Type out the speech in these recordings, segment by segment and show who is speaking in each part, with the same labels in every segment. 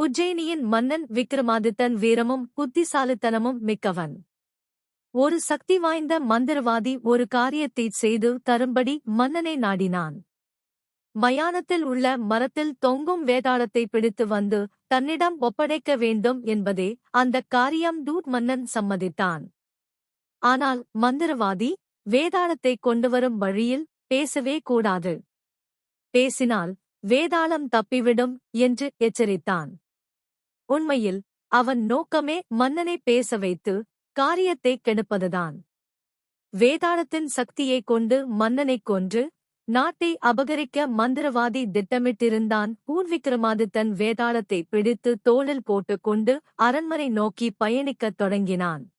Speaker 1: உஜ்ஜயினியின் மன்னன் விக்ரமாதித்தன் வீரமும் புத்திசாலித்தனமும் மிக்கவன். ஒரு சக்தி வாய்ந்த மந்திரவாதி ஒரு காரியத்தைச் செய்து தரும்படி மன்னனை நாடினான். மயானத்தில் உள்ள மரத்தில் தொங்கும் வேதாளத்தை பிடித்து வந்து தன்னிடம் ஒப்படைக்க வேண்டும் என்பதே அந்தக் காரியம் டூட் மன்னன் சம்மதித்தான். ஆனால் மந்திரவாதி வேதாளத்தைக் கொண்டுவரும் வழியில் பேசவே கூடாது. பேசினால் வேதாளம் தப்பிவிடும் என்று எச்சரித்தான். உண்மையில் அவன் நோக்கமே மன்னனை பேச வைத்து காரியத்தைக் கெடுப்பதுதான். வேதாளத்தின் சக்தியைக் கொண்டு மன்னனைக் கொன்று நாட்டை அபகரிக்க மந்திரவாதி திட்டமிட்டிருந்தான் பூர்விக்ரமாதித்தன் வேதாளத்தை பிடித்து தோளில் போட்டுக்கொண்டு அரண்மனை நோக்கி பயணிக்கத் தொடங்கினான்.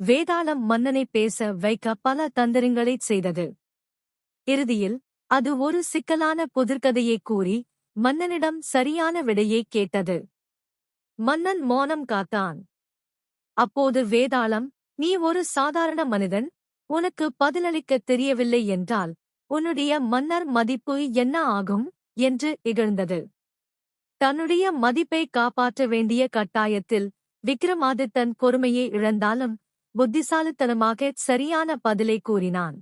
Speaker 1: வேதாளம் மன்னனை பேச வைக்க பல தந்திரங்களைச் செய்தது. இறுதியில் அது ஒரு சிக்கலான புதிர்கதையைக் கூறி மன்னனிடம் சரியான விடையைக் கேட்டது. மன்னன் மௌனம் காத்தான். அப்போது வேதாளம் நீ ஒரு சாதாரண மனிதன் உனக்கு பதிலளிக்கத் தெரியவில்லை என்றால் உன்னுடைய மன்னர் மதிப்பு என்ன ஆகும்? என்று இகழ்ந்தது. தன்னுடைய மதிப்பை காப்பாற்ற வேண்டிய கட்டாயத்தில் விக்ரமாதித்தன் பொறுமையை இழந்தாலும் புத்திசாலித்தனமாக சரியான பதிலை கூறினான்.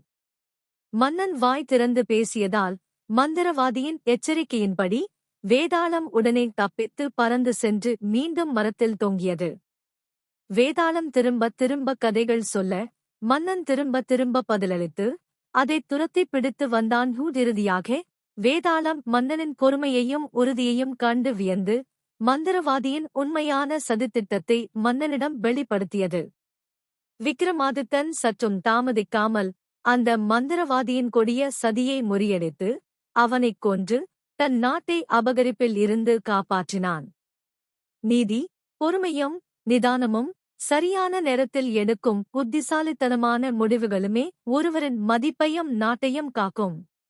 Speaker 1: மன்னன் வாய் திறந்து பேசியதால் மந்திரவாதியின் எச்சரிக்கையின்படி வேதாளம் உடனே தப்பித்து பறந்து சென்று மீண்டும் மரத்தில் தொங்கியது. வேதாளம் திரும்ப திரும்ப கதைகள் சொல்ல மன்னன் திரும்ப திரும்ப பதிலளித்து அதைத் துரத்தி பிடித்து வந்தான் ஹூட் இறுதியாக வேதாளம் மன்னனின் பொறுமையையும் உறுதியையும் கண்டு வியந்து மந்திரவாதியின் உண்மையான சதித்திட்டத்தை மன்னனிடம் வெளிப்படுத்தியது. விக்ரமாதித்தன் சற்றும் தாமதிக்காமல் அந்த மந்திரவாதியின் கொடிய சதியை முறியடித்து அவனைக் கொன்று தன் நாட்டை அபகரிப்பில் இருந்து காப்பாற்றினான். நீதி பொறுமையும் நிதானமும் சரியான நேரத்தில் எடுக்கும் புத்திசாலித்தனமான முடிவுகளுமே ஒருவரின் மதிப்பையும் நாட்டையும் காக்கும்.